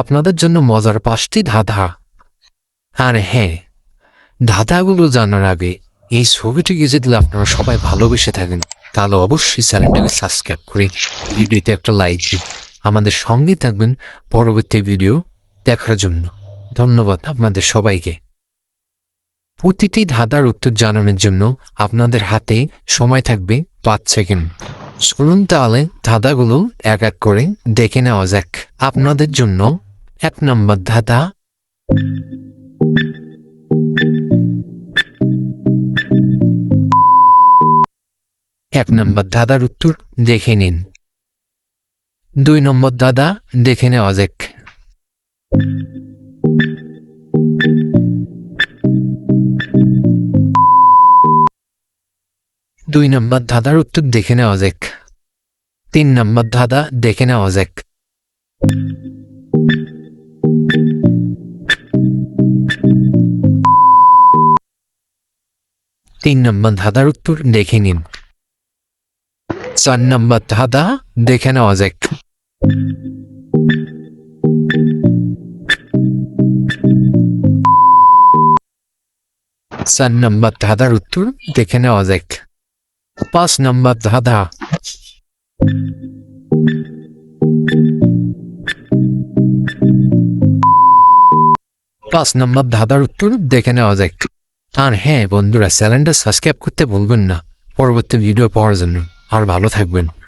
আপনাদের জন্য মজার পাঁচটি ধাঁধা। আর হ্যাঁ ধাঁধাগুলো জানার আগে এই ছবিটিকে যদি আপনারা সবাই ভালোবেসে থাকেন। তাহলে অবশ্যই চ্যানেলটাকে সাবস্ক্রাইব করে ভিডিওতে একটা লাইক দিন। আমাদের সঙ্গে থাকবেন পরবর্তী ভিডিও দেখার জন্য। ধন্যবাদ আপনাদের সবাইকে। প্রতিটি ধাঁধার উত্তর জানানোর জন্য আপনাদের হাতে সময় থাকবে পাঁচ সেকেন্ড। শুনুন তাহলে ধাঁধাগুলো এক এক করে দেখে নেওয়া যাক। আপনাদের জন্য এক নম্বর ধাঁধা। এক নম্বর দাদার উত্তর দেখে নিন। দুই নম্বর দাদা দেখে নেওয়া যাক। দুই নম্বর দাদার উত্তর দেখে নেওয়া যাক। তিন নম্বর দাদা দেখে নেওয়া যাক। তিন নম্বর ধাঁধার উত্তর দেখে নিন। চার নম্বর ধাঁধা দেখে নেওয়া যাক। চার নম্বর ধাঁধার উত্তর দেখে নেওয়া যাক। পাঁচ নম্বর ধাঁধা। পাঁচ নম্বর ধাঁধার উত্তর দেখে নেওয়া যাক। আর হ্যাঁ বন্ধুরা চ্যানেলটা সাবস্ক্রাইব করতে ভুলবেন না। পরবর্তী ভিডিও পাওয়ার জন্য আর ভালো থাকবেন।